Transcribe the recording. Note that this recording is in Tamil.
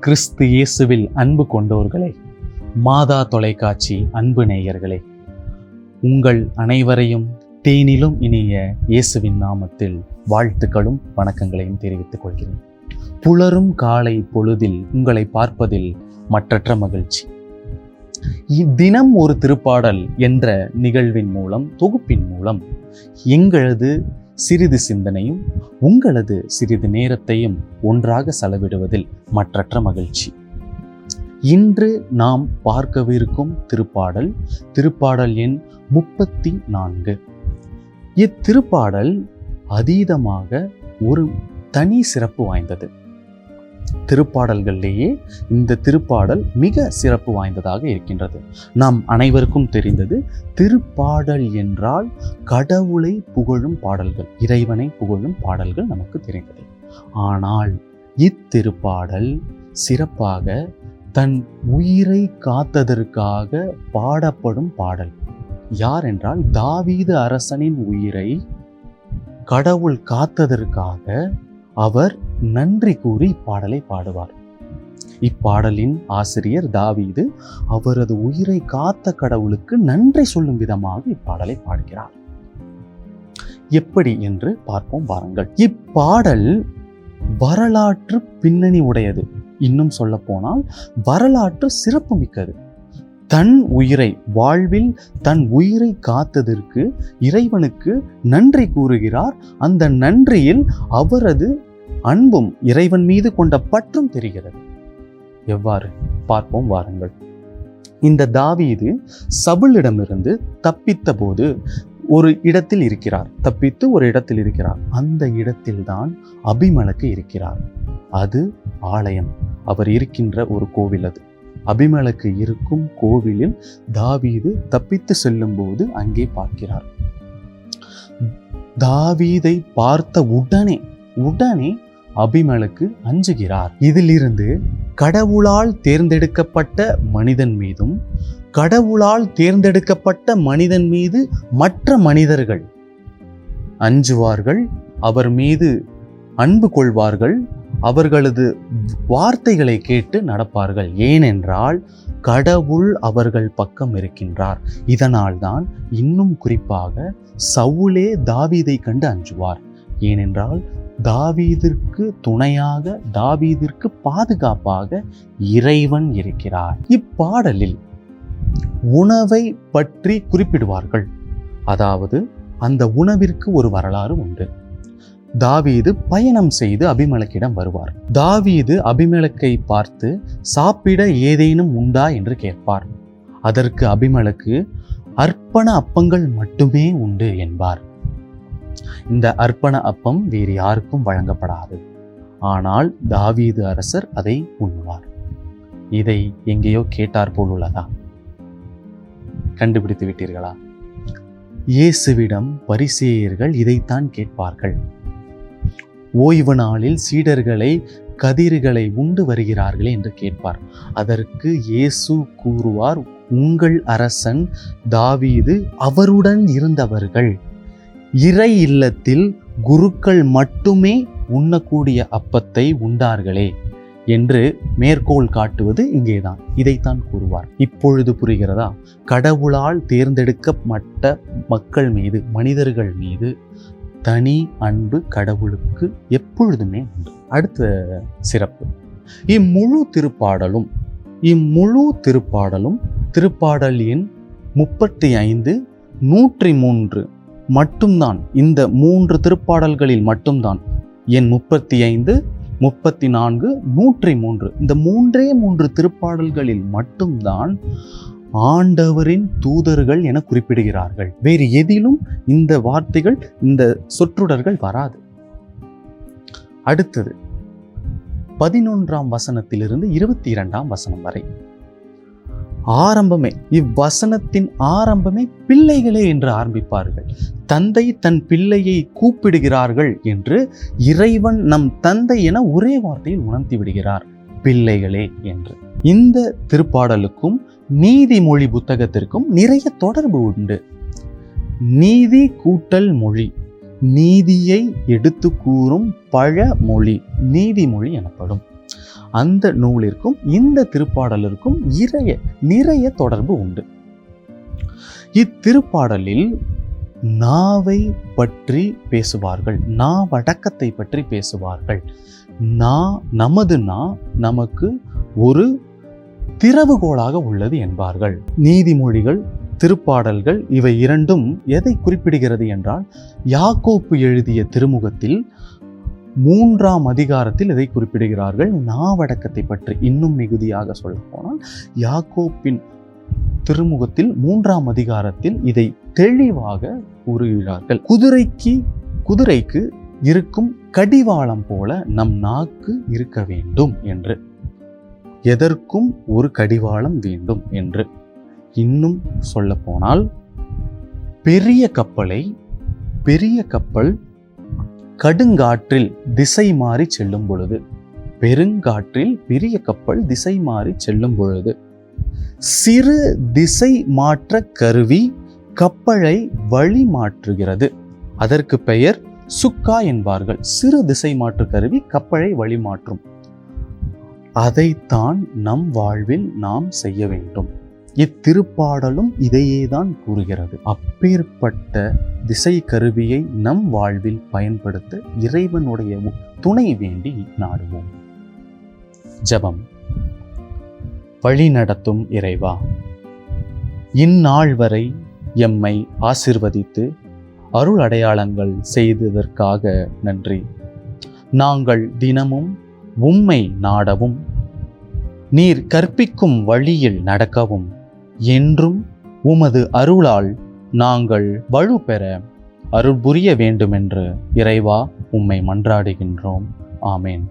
கிறிஸ்து இயேசுவில் அன்பு கொண்டோர்களே மாதா தொலைக்காட்சி அன்பு நேயர்களே உங்கள் அனைவரையும் தேனிலும் இனிய இயேசுவின் நாமத்தில் வாழ்த்துக்களும் வணக்கங்களையும் தெரிவித்துக் கொள்கிறேன். புலரும் காலை பொழுதில் உங்களை பார்ப்பதில் மற்றற்ற மகிழ்ச்சி. தினம் ஒரு திருப்பாடல் என்ற நிகழ்வின் மூலம் தொகுப்பின் மூலம் எங்களது சிறிது சிந்தனையும் உங்களது சிறிது நேரத்தையும் ஒன்றாக செலவிடுவதில் மற்றற்ற மகிழ்ச்சி. இன்று நாம் பார்க்கவிருக்கும் திருப்பாடல் திருப்பாடல் எண் முப்பத்தி நான்கு இத்திருப்பாடல் அதீதமாக ஒரு தனி சிறப்பு வாய்ந்தது. திருப்பாடல்களிலேயே இந்த திருப்பாடல் மிக சிறப்பு வாய்ந்ததாக இருக்கின்றது. நாம் அனைவருக்கும் தெரிந்தது திருப்பாடல் என்றால் கடவுளை புகழும் பாடல்கள் இறைவனை புகழும் பாடல்கள் நமக்கு தெரிந்தது. ஆனால் இத்திருப்பாடல் சிறப்பாக தன் உயிரை காத்ததற்காக பாடப்படும் பாடல். யார் என்றால் தாவீது அரசனின் உயிரை கடவுள் காத்ததற்காக அவர் நன்றி கூறி இப்பாடலை பாடுவார். இப்பாடலின் ஆசிரியர் தாவீது அவரது உயிரை காத்த கடவுளுக்கு நன்றி சொல்லும் விதமாக இப்பாடலை பாடுகிறார். எப்படி என்று பார்ப்போம் வாருங்கள். இப்பாடல் வரலாற்று பின்னணி உடையது. இன்னும் சொல்ல போனால் வரலாற்று சிறப்பு மிக்கது. தன் உயிரை வாழ்வில் தன் உயிரை காத்ததற்கு இறைவனுக்கு நன்றி கூறுகிறார். அந்த நன்றியில் அவரது அன்பும் இறைவன் மீது கொண்ட பற்றும் தெரிகிறது. எவ்வாறு? பார்ப்போம் வாருங்கள். இந்த தாவீது சபுளிடமிருந்து தப்பித்த போது ஒரு இடத்தில் இருக்கிறார். தப்பித்து ஒரு இடத்தில் இருக்கிறார். அந்த இடத்தில்தான் அபிமலக்கு இருக்கிறார். அது ஆலயம். அவர் இருக்கின்ற ஒரு கோவில் அது. அபிமலக்கு இருக்கும் கோவிலில் தாவீது தப்பித்து செல்லும்போது அங்கே பார்க்கிறார். தாவீதை பார்த்த உடனே உடனே அபிமலுக்கு அஞ்சுகிறார். இதிலிருந்து கடவுளால் தேர்ந்தெடுக்கப்பட்ட மனிதன் மீதும் கடவுளால் தேர்ந்தெடுக்கப்பட்ட மனிதன் மீது மற்ற மனிதர்கள் அஞ்சுவார்கள் அவர் மீது அன்பு கொள்வார்கள் அவர்களது வார்த்தைகளை கேட்டு நடப்பார்கள். ஏனென்றால் கடவுள் அவர்கள் பக்கம் இருக்கின்றார். இதனால்தான் இன்னும் குறிப்பாக சவுலே தாவீதை கண்டு அஞ்சுவார். ஏனென்றால் தாவீதிற்கு துணையாக தாவீதிற்கு பாதுகாப்பாக இறைவன் இருக்கிறார். இப்பாடலில் உணவை பற்றி குறிப்பிடுவார்கள். அதாவது அந்த உணவிற்கு ஒரு வரலாறு உண்டு. தாவீது பயணம் செய்து அபிமலக்கிடம் வருவார். தாவீது அபிமலக்கை பார்த்து சாப்பிட ஏதேனும் உண்டா? என்று கேட்பார். அதற்கு அபிமலக்கு அர்ப்பண அப்பங்கள் மட்டுமே உண்டு என்பார். இந்த அர்ப்பண அப்பம் வேறு யாருக்கும் வழங்கப்படாது. ஆனால் தாவீது அரசர் அதை உண்ணுவார். இதை எங்கேயோ கேட்டார் போல் உள்ளதா கண்டுபிடித்து விட்டீர்களா? இயேசுவிடம் பரிசேயர்கள் இதைத்தான் கேட்பார்கள். ஓய்வு நாளில் சீடர்களை கதிர்களை உண்டு வருகிறார்களே என்று கேட்பார். அதற்கு இயேசு கூறுவார் உங்கள் அரசன் தாவீது அவருடன் இருந்தவர்கள். இறை இல்லத்தில் குருக்கள் மட்டுமே உண்ணக்கூடிய அப்பத்தை உண்டார்களே என்று மேற்கோள் காட்டுவது இங்கேதான். இதைத்தான் கூறுவார். இப்பொழுது புரிகிறதா? கடவுளால் தேர்ந்தெடுக்கப்பட்ட மக்கள் மீது மனிதர்கள் மீது தனி அன்பு கடவுளுக்கு எப்பொழுதுமே உண்டு. அடுத்த சிறப்பு. இம்முழு திருப்பாடலும் இம்முழு திருப்பாடலும் திருப்பாடல் எண் முப்பத்தி ஐந்து நூற்றி மூன்று. மட்டும்தான். இந்த மூன்று திருப்பாடல்களில் மட்டும்தான். என் முப்பத்தி ஐந்து முப்பத்தி நான்கு நூற்றி மூன்று இந்த மூன்றே மூன்று திருப்பாடல்களில் மட்டும்தான் ஆண்டவரின் தூதர்கள் என குறிப்பிடுகிறார்கள். வேறு எதிலும் இந்த வார்த்தைகள் இந்த சொற்றொடர்கள் வராது. அடுத்தது பதினொன்றாம் வசனத்திலிருந்து இருபத்தி இரண்டாம் வசனம் வரை. ஆரம்பமே இவ்வசனத்தின் ஆரம்பமே பிள்ளைகளே என்று ஆரம்பிப்பார்கள். தந்தை தன் பிள்ளையை கூப்பிடுகிறார்கள் என்று இறைவன் நம் தந்தை என ஒரே வார்த்தையில் உணர்த்தி விடுகிறார் பிள்ளைகளே என்று. இந்த திருப்பாடலுக்கும் நீதிமொழி புத்தகத்திற்கும் நிறைய தொடர்பு உண்டு. நீதி கூட்டல் மொழி நீதியை எடுத்து கூறும் பழமொழி நீதிமொழி எனப்படும். அந்த நூலிற்கும் இந்த திருப்பாடலிற்கும் இறைய நிறைய தொடர்பு உண்டு. இத்திருப்பாடலில் நாவை பற்றி பேசுவார்கள் நாவடக்கத்தை பற்றி பேசுவார்கள். நா நமது நா நமக்கு ஒரு திறவுகோலாக உள்ளது என்பார்கள். நீதிமொழிகள் திருப்பாடல்கள் இவை இரண்டும் எதை குறிப்பிடுகிறது என்றால் யாக்கோப்பு எழுதிய திருமுகத்தில் மூன்றாம் அதிகாரத்தில் இதை குறிப்பிடுகிறார்கள். நாவடக்கத்தை பற்றி இன்னும் மிகுதியாக சொல்ல போனால் யாக்கோப்பின் திருமுகத்தில் மூன்றாம் அதிகாரத்தில் இதை தெளிவாக கூறுகிறார்கள். குதிரைக்கு குதிரைக்கு இருக்கும் கடிவாளம் போல நம் நாக்கு இருக்க வேண்டும் என்று. எதற்கும் ஒரு கடிவாளம் வேண்டும் என்று. இன்னும் சொல்ல போனால் பெரிய கப்பலை பெரிய கப்பல் கடுங்காற்றில் திசை மாறி செல்லும் பொழுது பெருங்காற்றில் பெரிய கப்பல் திசை மாறி செல்லும் பொழுது சிறு திசை மாற்ற கருவி கப்பலை வழி மாற்றுகிறது. அதற்கு பெயர் சுக்கா என்பார்கள். சிறு திசை மாற்று கருவி கப்பலை வழி மாற்றும். அதைத்தான் நம் வாழ்வில் நாம் செய்ய வேண்டும். இத்திருப்பாடலும் இதையே தான் கூறுகிறது. அப்பேற்பட்ட திசை கருவியை நம் வாழ்வில் பயன்படுத்த இறைவனுடைய துணை வேண்டி நாடுவோம். ஜெபம். வழி நடத்தும் இறைவா இந்நாள் வரை எம்மை ஆசிர்வதித்து அருள் அடையாளங்கள் செய்ததற்காக நன்றி. நாங்கள் தினமும் உம்மை நாடவும் நீர் கற்பிக்கும் வழியில் நடக்கவும். என்றும் உமது அருளால் நாங்கள் வலு பெற அருள் புரிய வேண்டுமென்று இறைவா உம்மை மன்றாடுகின்றோம். ஆமேன்.